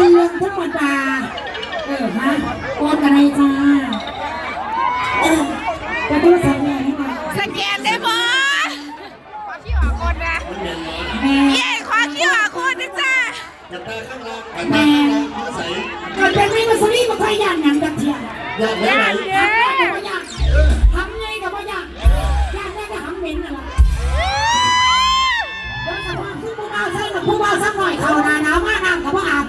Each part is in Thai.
เป็นเรื่องธรรมดาเออฮะโอนอะไรจ้าเออจะโทรศัพท์แม่ให้มาสแกนได้บ่ขอคิวอาคนนะแม่เย้ขอคิวอาคนนะจ้ากระตาข้างล่างกระตาข้างล่างเขาใส่เกิดเป็นไม่มาสลีมาพยยามหนังดักเทียนยากไหนทำไงกับว่าอยทำไงกับว่าอยากอยากได้ก็ทำเหม็นอะไรโดยเฉพาะผู้บ่าวส่กับผู้บ่าวสักหน่อยเขาหนาหนาวมากน้ำกับว่าอาบ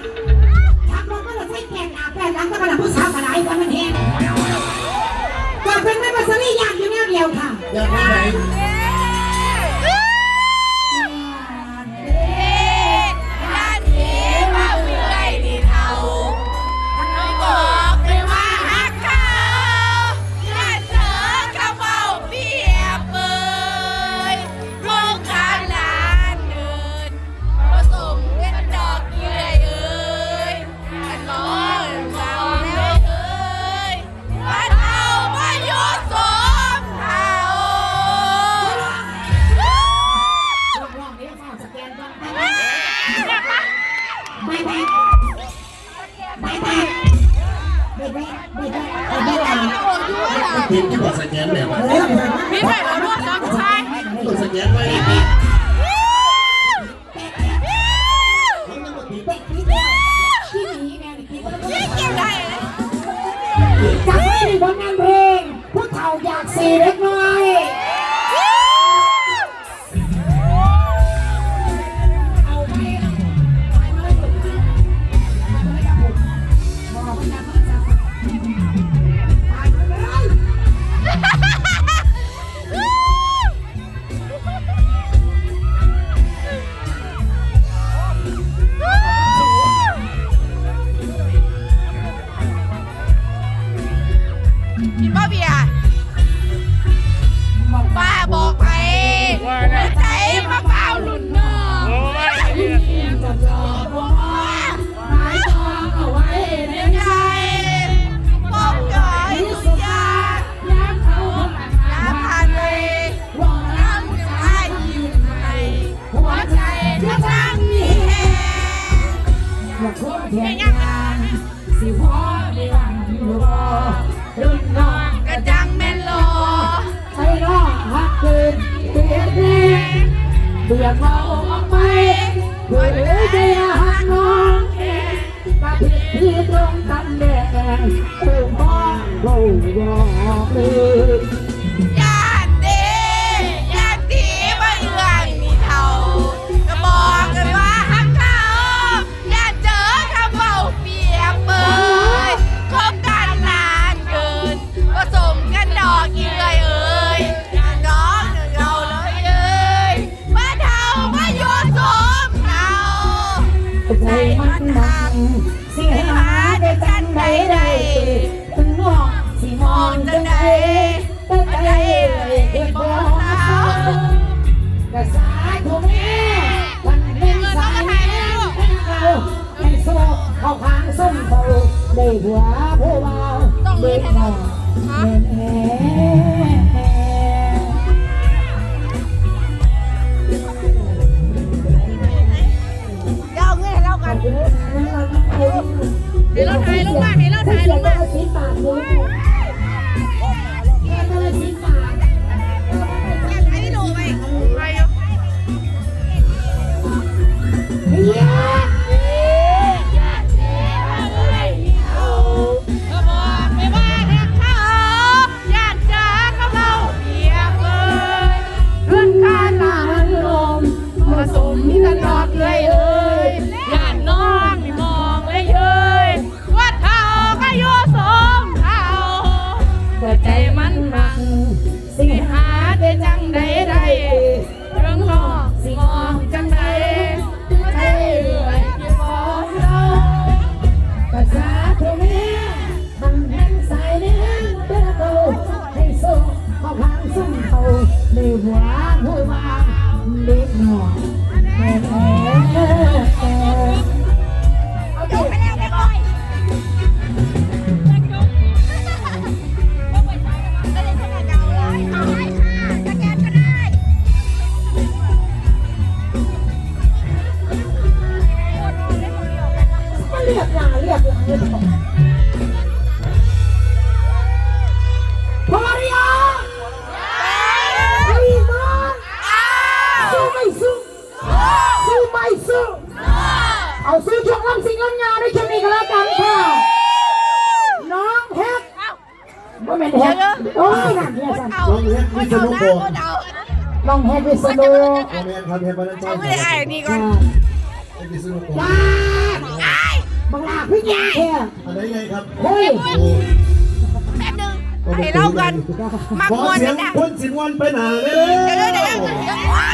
ทีมที่บอกสแกนเนี่ยมีใครมาร่วมน้องชายต้องสแกนไว้เขาต้องมาทีมยี่เกี่ยวได้เลยจะให้ผลงานเพลงผู้เฒ่าอยากสีเล็กน้อย อยากควงแขนงานสิพอได้หวังอยู่บ่รุ่นน้องกระจังแม่นโลใช้ล้อฮักเกินเบียดแน่เบียดเราออกไปเพื่อได้หักน้องแค่ตาผิดที่ตรงตำแหน่งเติมมองเราบอกเลย ใจมันดังสิหาได้จังใดใดถึงน้องสิมองจังใดตั้งใจเลยเกิดบ่เขากระสายทุกแม่วันเป็นสายแม่เป็นเราให้โซ่เข้าข้างส้มเบาได้หัวผู้เบาเด็กน้องเอ็นแอ 太冷了吗 สิหัวผู้วางเด็หน่อยแต่แต่แเอาจบไปแล้วไม่บ่อยเรียกหลาเรียกหลาเรียกหลา สู้ช่วงลำสิลำยาวในช่วงนี้ก็แล้วกันค่ะ น้องแฮกบ่แม่นแฮกโอ้ยนั่นเนี่ยสั่นน้องเฮ็ดวิศนุโกน้องแฮกวิศนุโมเมนต์ครับเฮ็ดบ้านเจ้าไม่ได้อ่านนี่ก่อนเฮ็ดวิศนุโกว้าบังลาพี่ยังแค่อันไหนไงครับเฮ้ยโอ้แป๊บนึงให้เล่ากันมักมวนเสียงนะคนสินวันไปหนาเลย